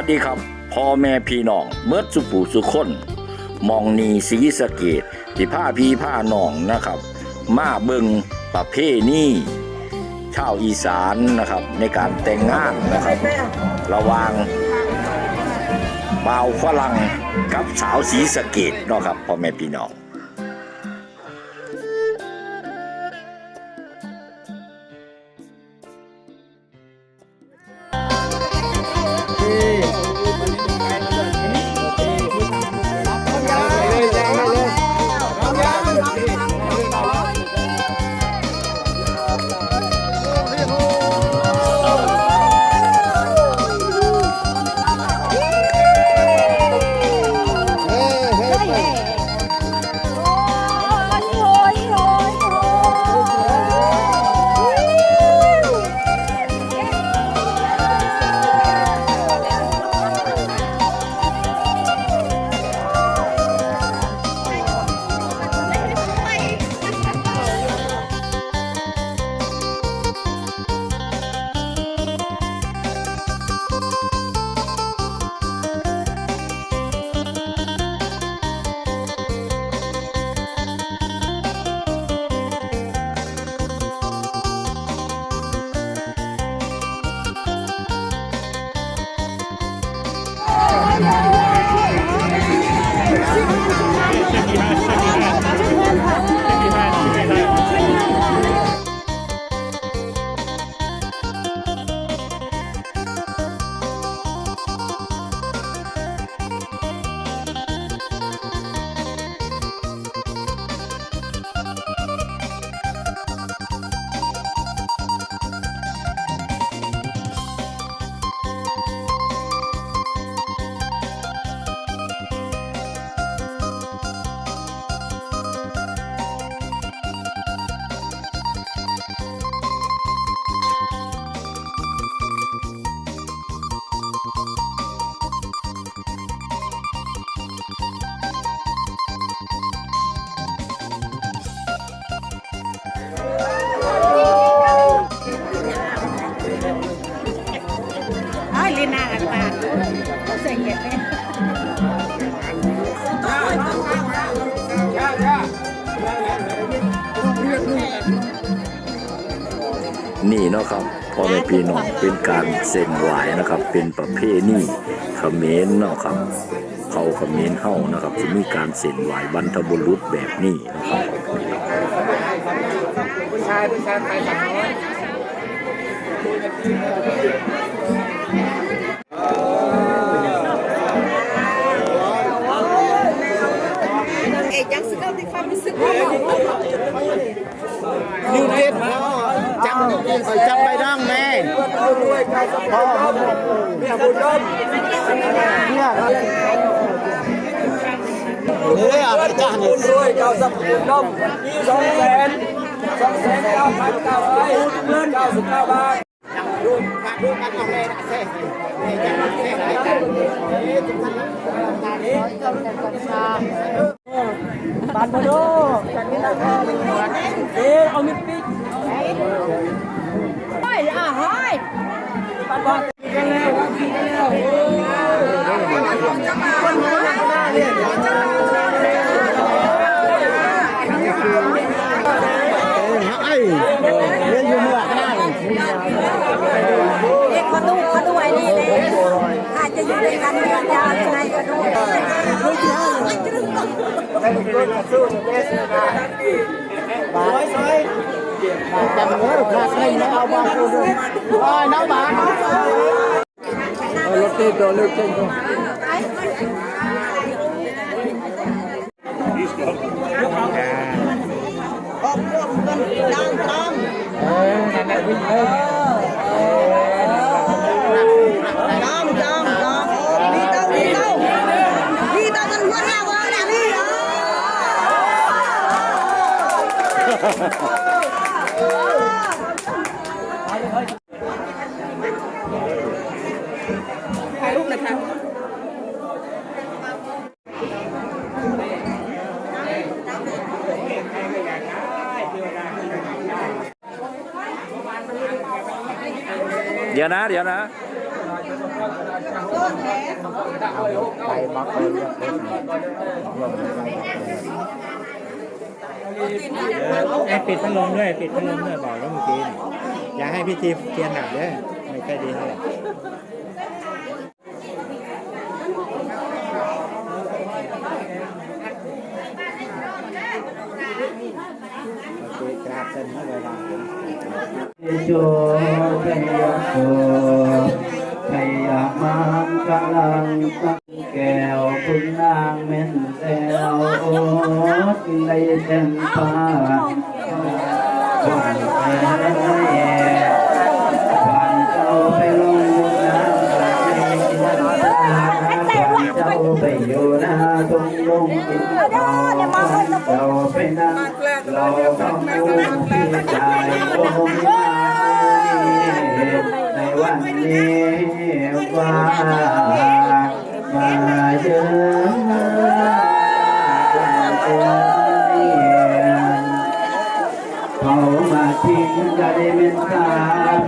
สวัสดีครับพ่อแม่พี่น้องเมื่อสุปูสุคนมองนีสีสะเกตที่ผ้าพี่ผ้าน้องนะครับ มาเบิงประเพณีชาวอีสานนะครับ ในการแต่งงานนะครับ ระวางบ่าวฝรั่งกับสาวสีสะเกตเนาะครับพ่อแม่พี่น้อง นี่เนาะครับพ่อแม่พี่น้องเป็นการเส้นไหวนะครับ เป็นประเพณีเขมรเนาะครับเขาเขมรเฮานะครับจะมีการเส้นไหวบรรทบุรุษแบบนี้นะครับผู้ชายผู้ชายไปสามร้อย เอ๊ะยังสึกเอาที่ความรู้สึกว่า ยูเก็ต จำจำไปดั้งแม่ด้วยใครสักพ่อเนี่ยบุญดมเนี่ยเนี่ยอะไรจ้าเนี่ยด้วยเจ้าสักบุญดมสองแสนสองแสนเก้าพันเก้าร้อยเงินเก้าสิบเก้าบาทดูมาดูกันเอาเลยนะเซ่เนี่จะมาเซ่ไหนกันนี่ทุกท่านนะนี่ปานพโดจากนี้นะเออเอามิปิกเฮ้ย อะเฮ้ยปานบอลกันแล้วกันแล้วคนหัวหน้าหน้าเนี่ยไอ้เรียนอยู่เมื่อหน้าเด็กเขาดูเขาดูไอ้นี่เลยอาจจะอยู่ด้วยกันยาวๆยังไงก็ดูให้ลูกเล่นยาวในฤดูต้อาบอลกูดูโอ้ยน้ำบานรถตีตัวลึกจริงเออนั่นแหละวิ่งเลยน้องน้องน้องนี่เต้านี่เต้า นี่เต้ากันหัวหน้าว่าน่ะนี่อะถ่ายรูปหน่อยค่ะเดี๋ยวนะ เดี๋ยวนะไปบล็อกเลย ไปไอ้ปิดพัดลมด้วยปิดพัดลมด้วยบอกแล้วเมื่อกี้นี่อย่าให้พิธีเทียนหนักเด้อไม่ค่อยดีเท่าไหร่โอเคกราบเส้นให้เวลาผมโยพยโสพยามังกลัง ในเต็มฟ้าวันไปวันเจ้าไปลงน้ำในกินวันเจ้าไปอยู่น้าตรงลงกินข้าวเจ้าไปนั่งเราฟังดูที่ใจโอ้ยมในวันนี้ว่ามาเจอกันเจอเขามา ทิ้งจะได้เมตตา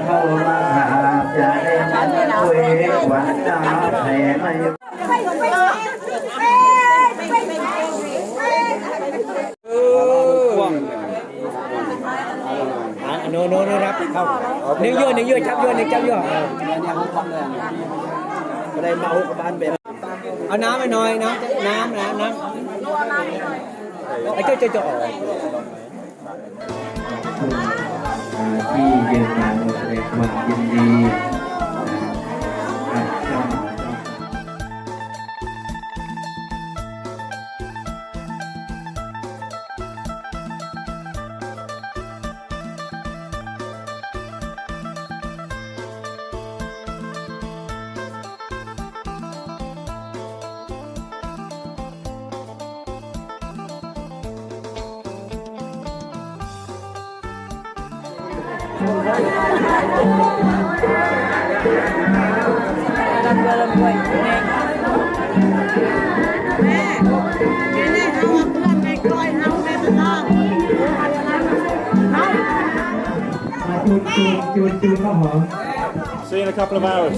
เข้ามาขาจะได้มันคุยวันตาแผ่ไม่โน้โนโน้รับเข้าหนึ่งโยนหนึ่งโยนจับโยนหนึ่งจับโยนก็ได้เมากับบ้านแบบเอาน้ำไปหน่อยน้ำน้ำนะน้ำไอ้เจ้าเจ้าจะออก ที่ยืนยันแสดงความยินดี จูนจูนจูนจูนข้าวหอม See you in a couple of hours.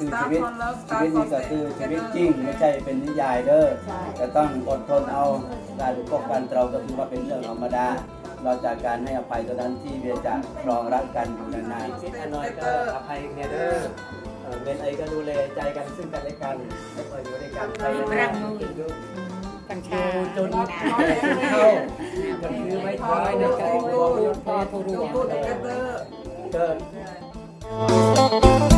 คือชีวิตชีวิตนี่ก็คือชีวิตจริงไม่ใช่เป็นนิยายเด้อจะต้องอดทนเอาการอุปกกันเราก็ถือว่าเป็นเรื่องธรรมดาเราจากการให้อภัยตัวนั้นที่เวียจะครองรักกันอยู่นานๆนิดหน่อยก็อภัยเนี่ยเด้อเออเป็นไอก็ดูแลใจกันซึ่งกันและกันไม่คอยอยู่ด้วยกันไปนานๆอยู่จนจนเข้าจนคือไม่ท้ายในใจของเราพอทุรู้เกิด